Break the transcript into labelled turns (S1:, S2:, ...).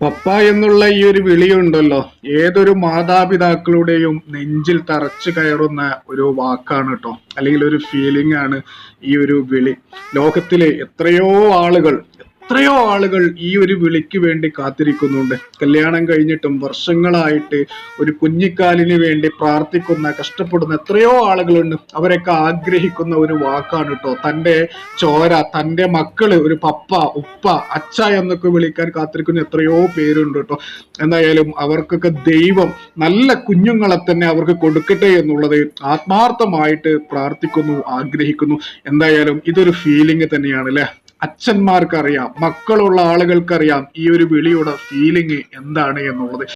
S1: പപ്പ എന്നുള്ള ഈ ഒരു വിളിയുണ്ടല്ലോ. ഏതൊരു മാതാപിതാക്കളുടെയും നെഞ്ചിൽ തറച്ചു കയറുന്ന ഒരു വാക്കാണ് കേട്ടോ അല്ലെങ്കിൽ ഒരു ഫീലിംഗ് ആണ് ഈ ഒരു വിളി. ലോകത്തിലെ എത്രയോ ആളുകൾ എത്രയോ ആളുകൾ ഈ ഒരു വിളിക്ക് വേണ്ടി കാത്തിരിക്കുന്നുണ്ട്. കല്യാണം കഴിഞ്ഞിട്ടും വർഷങ്ങളായിട്ട് ഒരു കുഞ്ഞിക്കാലിന് വേണ്ടി പ്രാർത്ഥിക്കുന്ന കഷ്ടപ്പെടുന്ന എത്രയോ ആളുകളുണ്ട്. അവരൊക്കെ ആഗ്രഹിക്കുന്ന ഒരു വാക്കാണ് കേട്ടോ തന്റെ ചോര തന്റെ മക്കൾ ഒരു പപ്പ ഉപ്പ അച്ഛ എന്നൊക്കെ വിളിക്കാൻ കാത്തിരിക്കുന്ന എത്രയോ പേരുണ്ട് കേട്ടോ എന്തായാലും അവർക്കൊക്കെ ദൈവം നല്ല കുഞ്ഞുങ്ങളെ തന്നെ അവർക്ക് കൊടുക്കട്ടെ എന്നുള്ളത് ആത്മാർത്ഥമായിട്ട് പ്രാർത്ഥിക്കുന്നു ആഗ്രഹിക്കുന്നു. എന്തായാലും ഇതൊരു ഫീലിംഗ് തന്നെയാണ് അല്ലെ അച്ഛന്മാർക്കറിയാം മക്കളുള്ള ആളുകൾക്കറിയാം ഈ ഒരു വിളിയുടെ ഫീലിംഗ് എന്താണ് എന്നുള്ളത്.